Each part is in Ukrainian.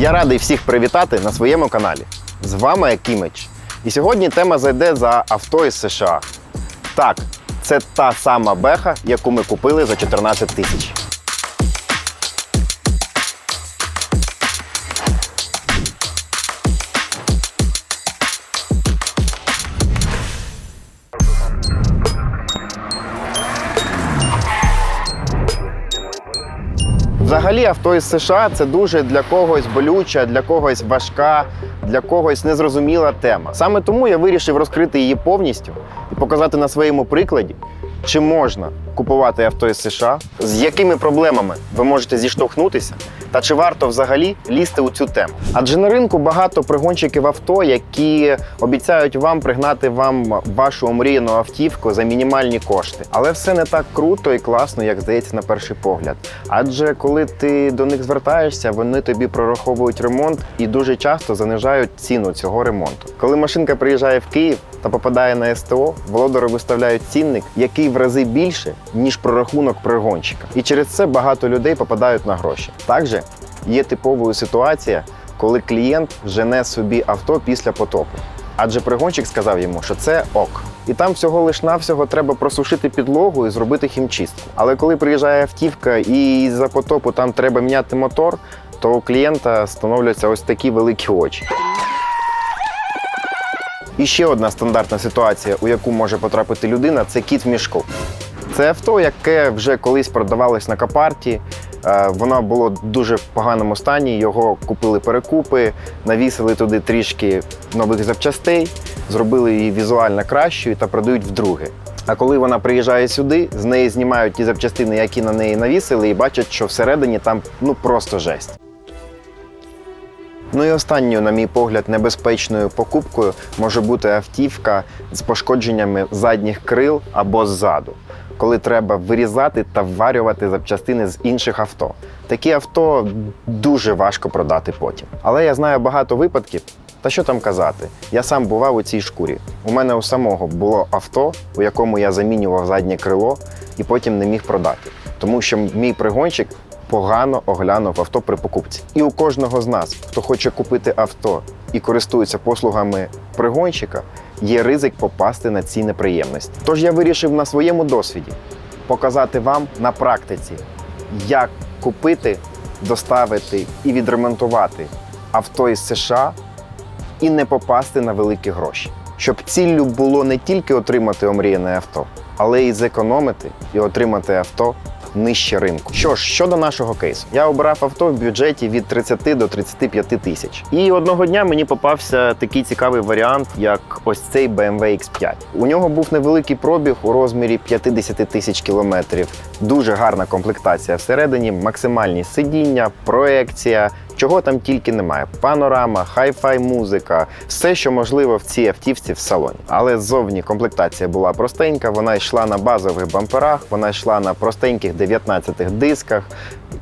Я радий всіх привітати на своєму каналі. З вами Акімич. І сьогодні тема зайде за авто із США. Так, це та сама беха, яку ми купили за 14 тисяч. Взагалі, авто із США це дуже для когось болюча, для когось важка, для когось незрозуміла тема. Саме тому я вирішив розкрити її повністю і показати на своєму прикладі, чи можна купувати авто із США, з якими проблемами ви можете зіштовхнутися, та чи варто взагалі лізти у цю тему. Адже на ринку багато пригонщиків авто, які обіцяють вам пригнати вам вашу омріяну автівку за мінімальні кошти. Але все не так круто і класно, як здається на перший погляд. Адже коли ти до них звертаєшся, вони тобі прораховують ремонт і дуже часто занижають ціну цього ремонту. Коли машинка приїжджає в Київ та попадає на СТО, володару виставляють цінник, який в рази більше, ніж прорахунок пригонщика. І через це багато людей попадають на гроші. Також є типовою ситуація, коли клієнт жене собі авто після потопу. Адже пригонщик сказав йому, що це ок. І там всього лиш навсього треба просушити підлогу і зробити хімчистку. Але коли приїжджає автівка і за потопу там треба міняти мотор, то у клієнта становляться ось такі великі очі. І ще одна стандартна ситуація, у яку може потрапити людина, це кіт в мішку. Це авто, яке вже колись продавалось на капарті. Е, Воно було в дуже поганому стані. Його купили перекупи, навісили туди трішки нових запчастей, зробили її візуально кращою та продають вдруге. А коли вона приїжджає сюди, з неї знімають ті запчастини, які на неї навісили, і бачать, що всередині там ну просто жесть. Ну і останньою, на мій погляд, небезпечною покупкою може бути автівка з пошкодженнями задніх крил або ззаду, коли треба вирізати та вварювати запчастини з інших авто. Такі авто дуже важко продати потім. Але я знаю багато випадків. Та що там казати? Я сам бував у цій шкурі. У мене у самого було авто, у якому я замінював заднє крило і потім не міг продати, тому що мій пригонщик погано оглянув авто при покупці. І у кожного з нас, хто хоче купити авто і користується послугами пригонщика, є ризик попасти на ці неприємності. Тож я вирішив на своєму досвіді показати вам на практиці, як купити, доставити і відремонтувати авто із США і не попасти на великі гроші. Щоб ціллю було не тільки отримати омріяне авто, але й зекономити і отримати авто нижче ринку. Що ж, щодо нашого кейсу, я обирав авто в бюджеті від 30 до 35 тисяч. І одного дня мені попався такий цікавий варіант, як ось цей BMW X5. У нього був невеликий пробіг у розмірі 50 тисяч кілометрів. Дуже гарна комплектація всередині, максимальні сидіння, проекція. Чого там тільки немає: панорама, хай-фай музика, все, що можливо в цій автівці в салоні. Але ззовні комплектація була простенька, вона йшла на базових бамперах, вона йшла на простеньких 19 дисках.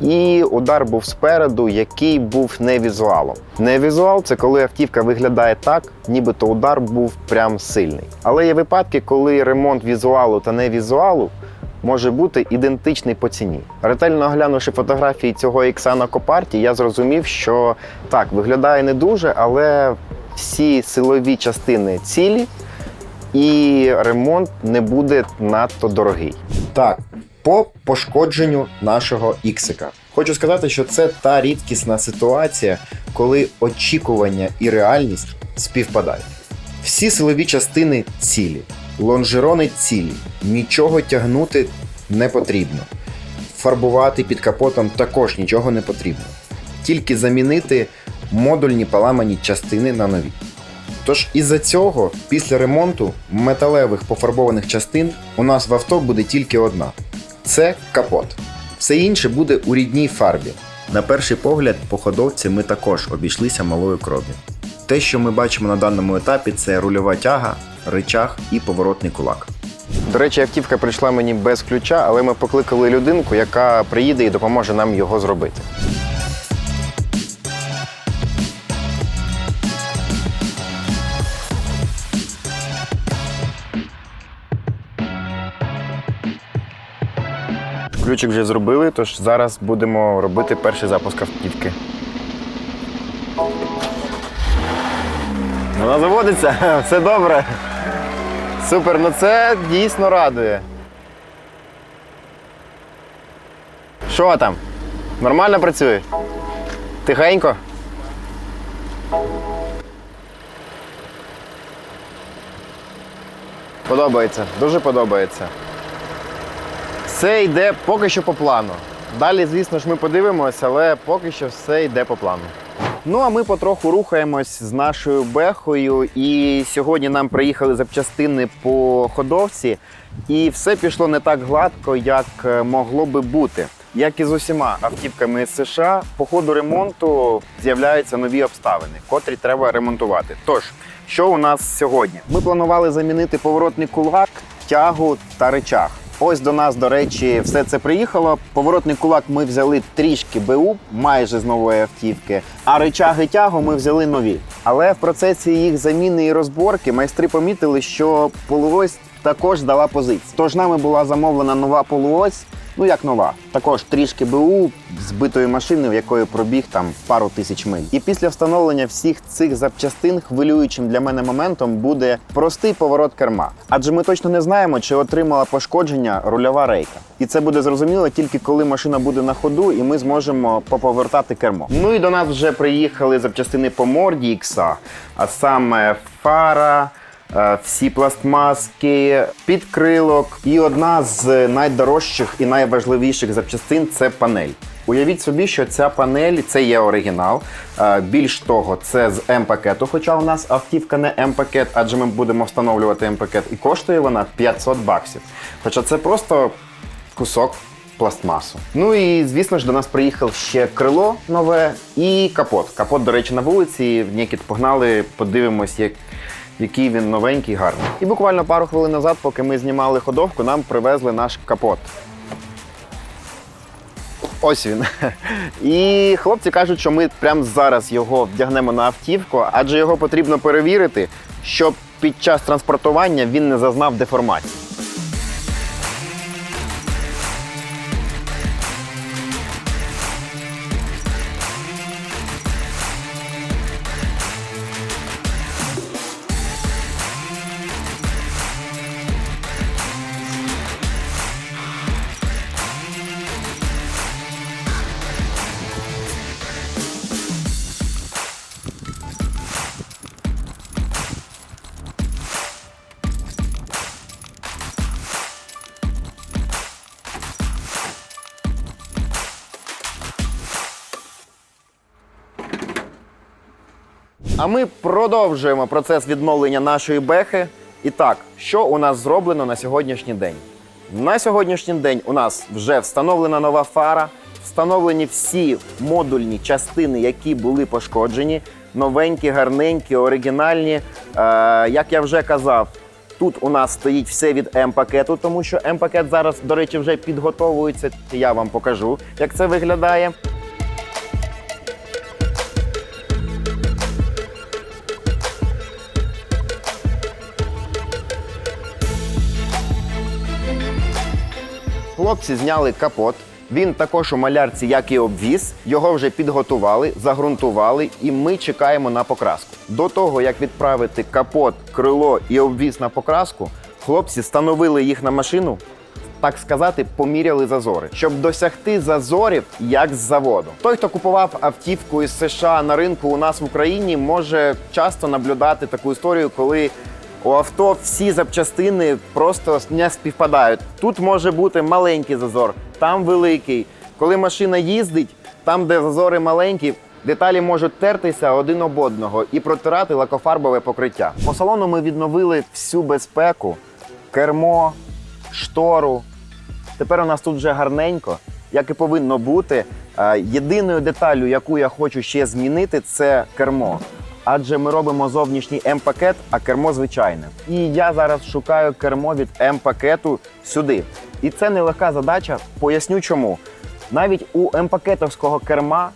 І удар був спереду, який був не візуалом. Не візуал це коли автівка виглядає так, нібито удар був прям сильний. Але є випадки, коли ремонт візуалу та не візуалу може бути ідентичний по ціні. Ретельно оглянувши фотографії цього ікса на копарті, я зрозумів, що так, виглядає не дуже, але всі силові частини цілі, і ремонт не буде надто дорогий. Так, по пошкодженню нашого іксика. Хочу сказати, що це та рідкісна ситуація, коли очікування і реальність співпадають. Всі силові частини цілі, лонжерони цілі, нічого тягнути не потрібно. Фарбувати під капотом також нічого не потрібно. Тільки замінити модульні поламані частини на нові. Тож із-за цього, після ремонту металевих пофарбованих частин у нас в авто буде тільки одна це капот. Все інше буде у рідній фарбі. На перший погляд, по ходовці ми також обійшлися малою кров'ю. Те, що ми бачимо на даному етапі, це рульова тяга, ричаг і поворотний кулак. До речі, автівка прийшла мені без ключа, але ми покликали людинку, яка приїде і допоможе нам його зробити. Ключик вже зробили, тож зараз будемо робити перший запуск автівки. Вона заводиться, все добре. Супер, ну це дійсно радує. Що там? Нормально працює? Тихенько? Подобається, дуже подобається. Все йде поки що по плану. Далі, звісно ж, ми подивимося, але поки що все йде по плану. Ну а ми потроху рухаємось з нашою бехою. І сьогодні нам приїхали запчастини по ходовці, і все пішло не так гладко, як е, могло би бути. Як і з усіма автівками з США, по ходу ремонту з'являються нові обставини, котрі треба ремонтувати. Тож, що у нас сьогодні? Ми планували замінити поворотний кулак, тягу та речах. Ось до нас, до речі, все це приїхало. Поворотний кулак ми взяли трішки БУ, майже з нової автівки, а речаги тягу ми взяли нові. Але в процесі їх заміни і розборки майстри помітили, що полуось також дала позицію. Тож нами була замовлена нова полуось. Ну як нова, також трішки БУ збитої машини, в якої пробіг там пару тисяч миль. І після встановлення всіх цих запчастин хвилюючим для мене моментом буде простий поворот керма. Адже ми точно не знаємо, чи отримала пошкодження рульова рейка. І це буде зрозуміло тільки коли машина буде на ходу, і ми зможемо поповертати кермо. Ну і до нас вже приїхали запчастини по морді ікса, а саме фара. Е, всі пластмаски, підкрилок. І одна з найдорожчих і найважливіших запчастин це панель. Уявіть собі, що ця панель це є оригінал. Е, Більш того, це з М-пакету, хоча у нас автівка не М-пакет, адже ми будемо встановлювати М-пакет, і коштує вона 500 баксів. Хоча це просто кусок пластмасу. Ну і звісно ж до нас приїхав ще крило нове і капот. Капот, до речі, на вулиці. В Нікіт погнали, подивимось, як. Який він новенький, гарний. І буквально пару хвилин назад, поки ми знімали ходовку, нам привезли наш капот. Ось він. І хлопці кажуть, що ми прямо зараз його вдягнемо на автівку, адже його потрібно перевірити, щоб під час транспортування він не зазнав деформації. А ми продовжуємо процес відновлення нашої бехи. І так, що у нас зроблено на сьогоднішній день? На сьогоднішній день у нас вже встановлена нова фара, встановлені всі модульні частини, які були пошкоджені, новенькі, гарненькі, оригінальні. Е, як я вже казав, тут у нас стоїть все від М-пакету, тому що М-пакет зараз, до речі, вже підготовується. Я вам покажу, як це виглядає. Хлопці зняли капот. Він також у малярці, як і обвіз. Його вже підготували, загрунтували, і ми чекаємо на покраску. До того як відправити капот, крило і обвіз на покраску, хлопці встановили їх на машину. Так сказати, поміряли зазори, щоб досягти зазорів як з заводу. Той, хто купував автівку із США на ринку у нас в Україні, може часто наблюдати таку історію, коли у авто всі запчастини просто не співпадають. Тут може бути маленький зазор, там великий. Коли машина їздить, там, де зазори маленькі, деталі можуть тертися один об одного і протирати лакофарбове покриття. По салону ми відновили всю безпеку, кермо, штору. Тепер у нас тут вже гарненько, як і повинно бути. Е, Єдиною деталлю, яку я хочу ще змінити, це кермо. Адже ми робимо зовнішній М-пакет, а кермо звичайне. І я зараз шукаю кермо від М-пакету сюди. І це нелегка задача. Поясню чому. Навіть у М-пакетовського керма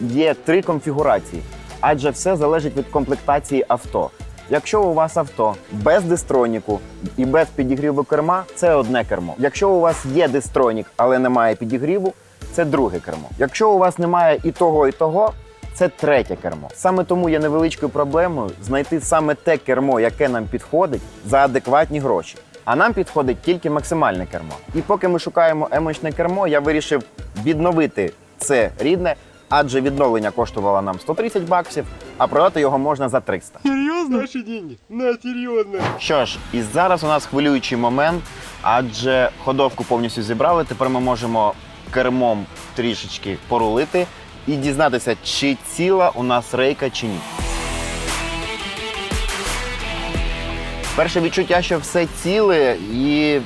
є три конфігурації, адже все залежить від комплектації авто. Якщо у вас авто без дистроніку і без підігріву керма, це одне кермо. Якщо у вас є дистронік, але немає підігріву, це друге кермо. Якщо у вас немає і того, і того, це третє кермо. Саме тому є невеличкою проблемою знайти саме те кермо, яке нам підходить за адекватні гроші. А нам підходить тільки максимальне кермо. І поки ми шукаємо емочне кермо, я вирішив відновити це рідне, адже відновлення коштувало нам 130 баксів, а продати його можна за 300. Серьезно? Наши деньги. На, серьезно. Що ж, і зараз у нас хвилюючий момент, адже ходовку повністю зібрали. Тепер ми можемо кермом трішечки порулити і дізнатися, чи ціла у нас рейка чи ні. Перше відчуття, що все ціле, і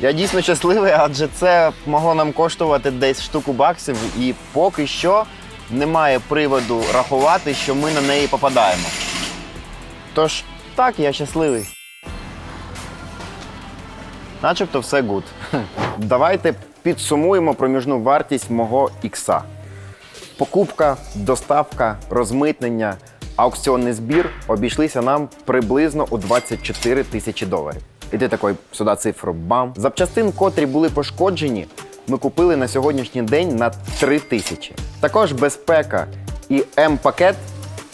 я дійсно щасливий, адже це могло нам коштувати десь штуку баксів, і поки що немає приводу рахувати, що ми на неї попадаємо. Тож, так, я щасливий. Начебто все гуд. Давайте підсумуємо проміжну вартість мого ікса. Покупка, доставка, розмитнення, аукціонний збір обійшлися нам приблизно у 24 тисячі доларів. І ти такий сюди цифру бам. Запчастин, котрі були пошкоджені, ми купили на сьогоднішній день на 3 тисячі. Також безпека і М-пакет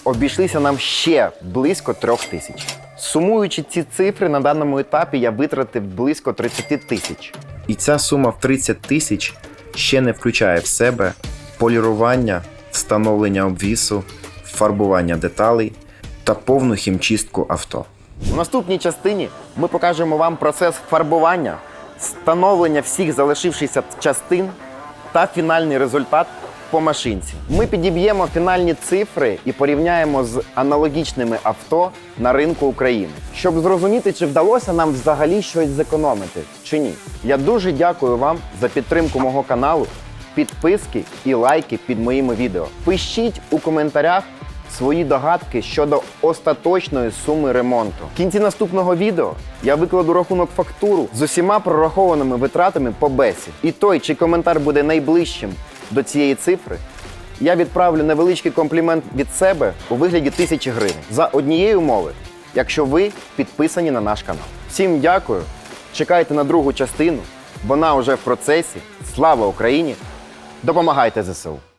обійшлися нам ще близько 3 тисяч. Сумуючи ці цифри, на даному етапі я витратив близько 30 тисяч. І ця сума в 30 тисяч ще не включає в себе полірування, встановлення обвісу, фарбування деталей та повну хімчистку авто. У наступній частині ми покажемо вам процес фарбування, встановлення всіх залишившихся частин та фінальний результат по машинці. Ми підіб'ємо фінальні цифри і порівняємо з аналогічними авто на ринку України, щоб зрозуміти, чи вдалося нам взагалі щось зекономити чи ні. Я дуже дякую вам за підтримку мого каналу, підписки і лайки під моїми відео. Пишіть у коментарях свої догадки щодо остаточної суми ремонту. В кінці наступного відео я викладу рахунок фактуру з усіма прорахованими витратами по бесі. І той, чий коментар буде найближчим до цієї цифри, я відправлю невеличкий комплімент від себе у вигляді тисячі гривень за однієї умови, якщо ви підписані на наш канал. Всім дякую. Чекайте на другу частину. Вона вже в процесі. Слава Україні! Допомагайте ЗСУ!